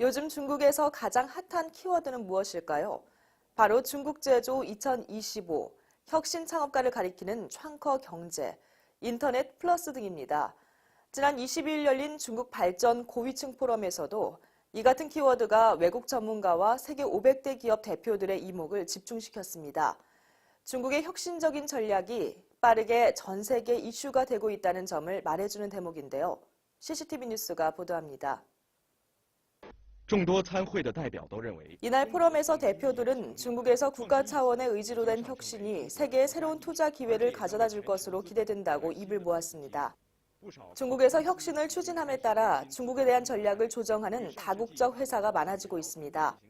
요즘 중국에서 가장 핫한 키워드는 무엇일까요? 바로 중국 제조 2025, 혁신 창업가를 가리키는 창커 경제, 인터넷 플러스 등입니다. 지난 22일 열린 중국 발전 고위층 포럼에서도 이 같은 키워드가 외국 전문가와 세계 500대 기업 대표들의 이목을 집중시켰습니다. 중국의 혁신적인 전략이 빠르게 전 세계 이슈가 되고 있다는 점을 말해주는 대목인데요. CCTV 뉴스가 보도합니다. 이날 포럼에서 대표들은 중국에서 국가 차원의 의지로 된 혁신이 세계에 새로운 투자 기회를 가져다 줄 것으로 기대된다고 입을 모았습니다. 중국에서 혁신을 추진함에 따라 중국에 대한 전략을 조정하는 다국적 회사가 많아지고 있습니다.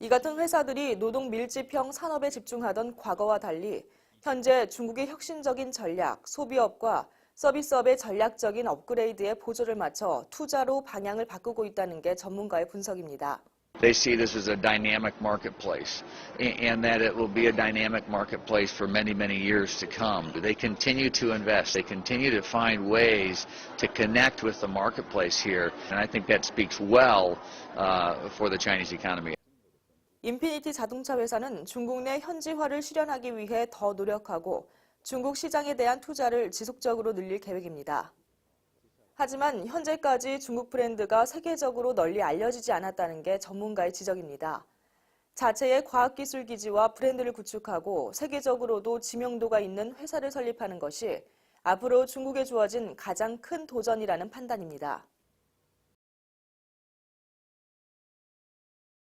이 같은 회사들이 노동 밀집형 산업에 집중하던 과거와 달리 현재 중국의 혁신적인 전략, 소비업과 서비스업의 전략적인 업그레이드에 보조를 맞춰 투자로 방향을 바꾸고 있다는 게 전문가의 분석입니다. They see this as a dynamic marketplace and that it will be a dynamic marketplace for many, many years to come. They continue to invest. They continue to find ways to connect with the marketplace here. And I think that speaks well uh, for the Chinese economy. 인피니티 자동차 회사는 중국 내 현지화를 실현하기 위해 더 노력하고 중국 시장에 대한 투자를 지속적으로 늘릴 계획입니다. 하지만 현재까지 중국 브랜드가 세계적으로 널리 알려지지 않았다는 게 전문가의 지적입니다. 자체의 과학기술 기지와 브랜드를 구축하고 세계적으로도 지명도가 있는 회사를 설립하는 것이 앞으로 중국에 주어진 가장 큰 도전이라는 판단입니다.